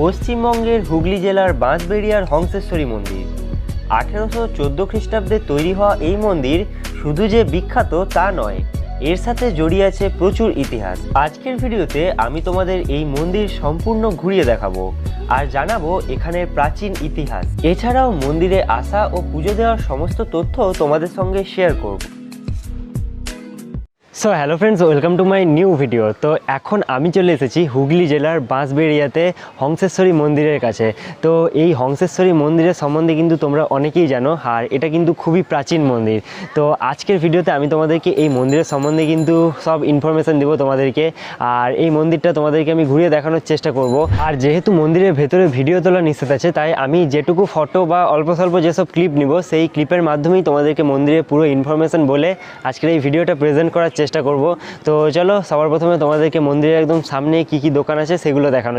পশ্চিমবঙ্গের হুগলি জেলার বাঁশবেড়িয়ার হংসেশ্বরী মন্দির। আঠেরোশো চোদ্দ খ্রিস্টাব্দে তৈরি হওয়া এই মন্দির শুধু যে বিখ্যাত তা নয়, এর সাথে জড়িয়ে আছে প্রচুর ইতিহাস। আজকের ভিডিওতে আমি তোমাদের এই মন্দির সম্পূর্ণ ঘুরিয়ে দেখাবো আর জানাব এখানের প্রাচীন ইতিহাস। এছাড়াও মন্দিরে আসা ও পুজো দেওয়ার সমস্ত তথ্য তোমাদের সঙ্গে শেয়ার করব। So hello friends welcome to my new video তো এখন আমি চলে এসেছি হুগলি জেলার বাঁশবেড়িয়াতে হংসেশ্বরী মন্দিরের কাছে। তো এই হংসেশ্বরী মন্দিরের সম্বন্ধে কিন্তু তোমরা অনেকেই জানো, আর এটা কিন্তু খুবই প্রাচীন মন্দির। তো আজকের ভিডিওতে আমি তোমাদেরকে এই মন্দিরের সম্বন্ধে কিন্তু সব ইনফরমেশান দেবো তোমাদেরকে, আর এই মন্দিরটা তোমাদেরকে আমি ঘুরিয়ে দেখানোর চেষ্টা করব। আর যেহেতু মন্দিরের ভেতরে ভিডিও তোলা নিষেধ আছে, তাই আমি যেটুকু ফটো বা অল্প স্বল্প যেসব ক্লিপ নিব, সেই ক্লিপের মাধ্যমেই তোমাদেরকে মন্দিরের পুরো ইনফরমেশান বলে আজকের এই ভিডিওটা প্রেজেন্ট করার চেষ্টা করব। তো চলো, সবার প্রথমে তোমাদেরকে মন্দিরের একদম সামনে কি কি দোকান আছে সেগুলো দেখানো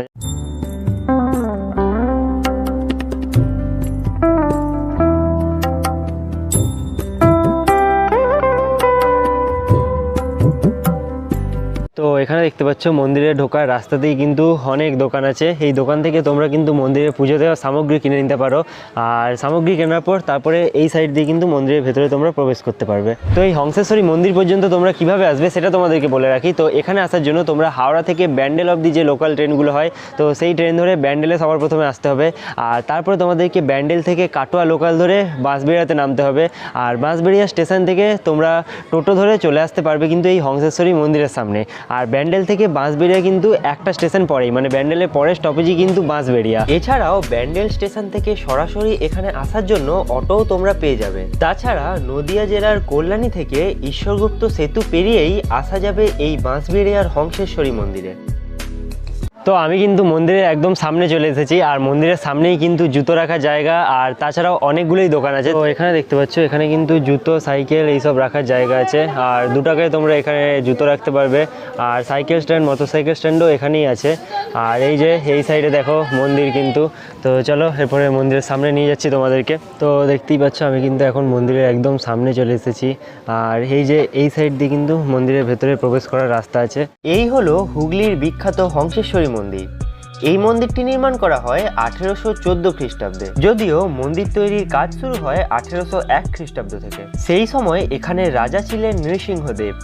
তো এখানে দেখতে পাচ্ছ মন্দিরে ঢোকার রাস্তাতেই কিন্তু অনেক দোকান আছে। এই দোকান থেকে তোমরা কিন্তু মন্দিরে পুজো দেওয়ার সামগ্রী কিনে নিতে পারো। আর সামগ্রী কেনার পর তারপরে এই সাইড দিয়ে কিন্তু মন্দিরের ভেতরে তোমরা প্রবেশ করতে পারবে। তো এই হংসেশ্বরী মন্দির পর্যন্ত তোমরা কীভাবে আসবে সেটা তোমাদেরকে বলে রাখি। তো এখানে আসার জন্য তোমরা হাওড়া থেকে ব্যান্ডেল অবধি যে লোকাল ট্রেনগুলো হয়, তো সেই ট্রেন ধরে ব্যান্ডেলে সবার প্রথমে আসতে হবে। আর তারপরে তোমাদেরকে ব্যান্ডেল থেকে কাটোয়া লোকাল ধরে বাঁশবেড়িয়াতে নামতে হবে। আর বাঁশবেড়িয়া স্টেশন থেকে তোমরা টোটো ধরে চলে আসতে পারবে কিন্তু এই হংসেশ্বরী মন্দিরের সামনে। আর ব্যান্ডেল থেকে বাঁশবেড়িয়া কিন্তু একটা স্টেশন পরেই মানে ব্যান্ডেলের পরের স্টপেজই কিন্তু বাঁশবেড়িয়া। এছাড়াও ব্যান্ডেল স্টেশন থেকে সরাসরি এখানে আসার জন্য অটোও তোমরা পেয়ে যাবে। তাছাড়া নদিয়া জেলার কল্যাণী থেকে ঈশ্বরগুপ্ত সেতু পেরিয়েই আসা যাবে এই বাঁশবেড়িয়ার হংসেশ্বরী মন্দিরে। তো আমি কিন্তু মন্দিরের একদম সামনে চলে এসেছি, আর মন্দিরের সামনেই কিন্তু জুতো রাখার জায়গা, আর তাছাড়াও অনেকগুলোই দোকান আছে। তো এখানে দেখতে পাচ্ছ, এখানে কিন্তু জুতো, সাইকেল এইসব রাখার জায়গা আছে, আর দু টাকায় তোমরা এখানে জুতো রাখতে পারবে, আর সাইকেল স্ট্যান্ড মোটর সাইকেল স্ট্যান্ডও এখানেই আছে। আর এই যে, এই সাইডে দেখো মন্দির কিন্তু। তো চলো, এরপরে মন্দিরের সামনে নিয়ে যাচ্ছি তোমাদেরকে। তো দেখতেই পাচ্ছ, আমি কিন্তু এখন মন্দিরের একদম সামনে চলে এসেছি, আর এই যে, এই সাইড দিয়ে কিন্তু মন্দিরের ভেতরে প্রবেশ করার রাস্তা আছে। এই হলো হুগলির বিখ্যাত হংসেশ্বরী মন্দির। এই মন্দিরটি নির্মাণ করা হয় আঠেরোশো চোদ্দ খ্রিস্টাব্দে। যদিও মন্দির তৈরির কাজ শুরু হয় আঠেরোশো এক খ্রিস্টাব্দ থেকে। সেই সময় এখানে রাজা ছিলেন নৃসিংহদেব।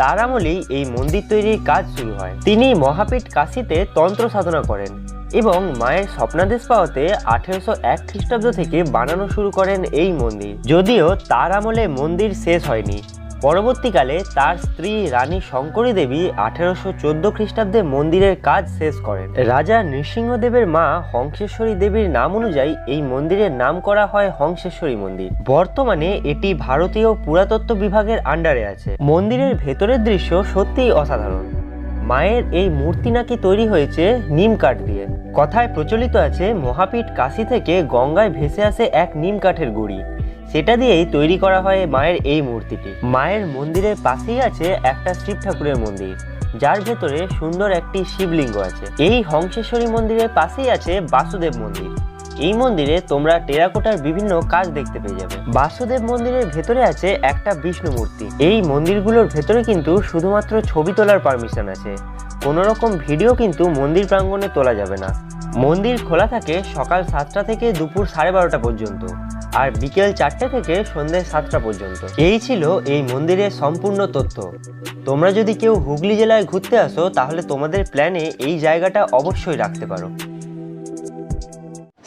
তার আমলেই এই মন্দির তৈরির কাজ শুরু হয়। তিনি মহাপীঠ কাশীতে তন্ত্র সাধনা করেন এবং মায়ের স্বপ্নাদেশ পাওয়াতে আঠেরোশো এক খ্রিস্টাব্দ থেকে বানানো শুরু করেন এই মন্দির। যদিও তার আমলে মন্দির শেষ হয়নি। পরবর্তীকালে তার স্ত্রী রানী শঙ্করী দেবী আঠেরোশো চোদ্দ খ্রিস্টাব্দে মন্দিরের কাজ শেষ করেন। রাজা নৃসিংহদেবের মা হংসেশ্বরী দেবীর নাম অনুযায়ী এই মন্দিরের নাম করা হয় হংসেশ্বরী মন্দির। বর্তমানে এটি ভারতীয় পুরাতত্ত্ব বিভাগের আন্ডারে আছে। মন্দিরের ভেতরের দৃশ্য সত্যিই অসাধারণ। মায়ের এই মূর্তি নাকি তৈরি হয়েছে নিম কাঠ দিয়ে। কথায় প্রচলিত আছে, মহাপীঠ কাশী থেকে গঙ্গায় ভেসে আসে এক নিম কাঠের গুড়ি। সেটা দিয়েই তৈরি করা হয় মায়ের এই মূর্তিটি। মায়ের মন্দিরের পাশেই আছে একটা শিব ঠাকুরের মন্দির, যার ভেতরে সুন্দর একটি শিবলিঙ্গ আছে। এই হংসেশ্বরী মন্দিরের পাশেই আছে বাসুদেব মন্দির। এই মন্দিরে তোমরা টেরাকোটার বিভিন্ন কাজ দেখতে পেয়ে যাবে। বাসুদেব মন্দিরের ভেতরে আছে একটা বিষ্ণু মূর্তি। এই মন্দিরগুলোর ভেতরে কিন্তু শুধুমাত্র ছবি তোলার পারমিশন আছে। কোনো রকম ভিডিও কিন্তু মন্দির প্রাঙ্গণে তোলা যাবে না। মন্দির খোলা থাকে সকাল সাতটা থেকে দুপুর সাড়ে বারোটা পর্যন্ত। আর বিকেল চারটে থেকে সন্ধ্যে সাতটা পর্যন্ত। এই ছিল এই মন্দিরের সম্পূর্ণ তথ্য। তোমরা যদি কেউ হুগলি জেলায় ঘুরতে আসো, তাহলে তোমাদের প্ল্যানে এই জায়গাটা অবশ্যই রাখতে পারো।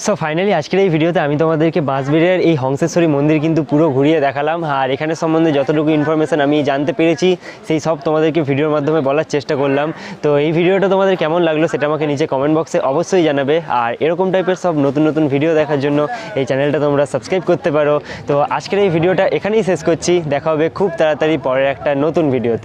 সো ফাইনালি আজকের এই ভিডিওতে আমি তোমাদেরকে বাঁশবেড়িয়ার এই হংসেশ্বরী মন্দির কিন্তু পুরো ঘুরিয়ে দেখালাম। আর এখানে সম্বন্ধে যতটুকু ইনফরমেশন আমি জানতে পেরেছি, সেই সব তোমাদেরকে ভিডিওর মাধ্যমে বলার চেষ্টা করলাম। তো এই ভিডিওটা তোমাদের কেমন লাগল সেটা আমাকে নিচে কমেন্ট বক্সে অবশ্যই জানাবে। আর এরকম টাইপের সব নতুন নতুন ভিডিও দেখার জন্য এই চ্যানেলটা তোমরা সাবস্ক্রাইব করতে পারো। তো আজকের এই ভিডিওটা এখানেই শেষ করছি। দেখা হবে খুব তাড়াতাড়ি পরের একটা নতুন ভিডিওতে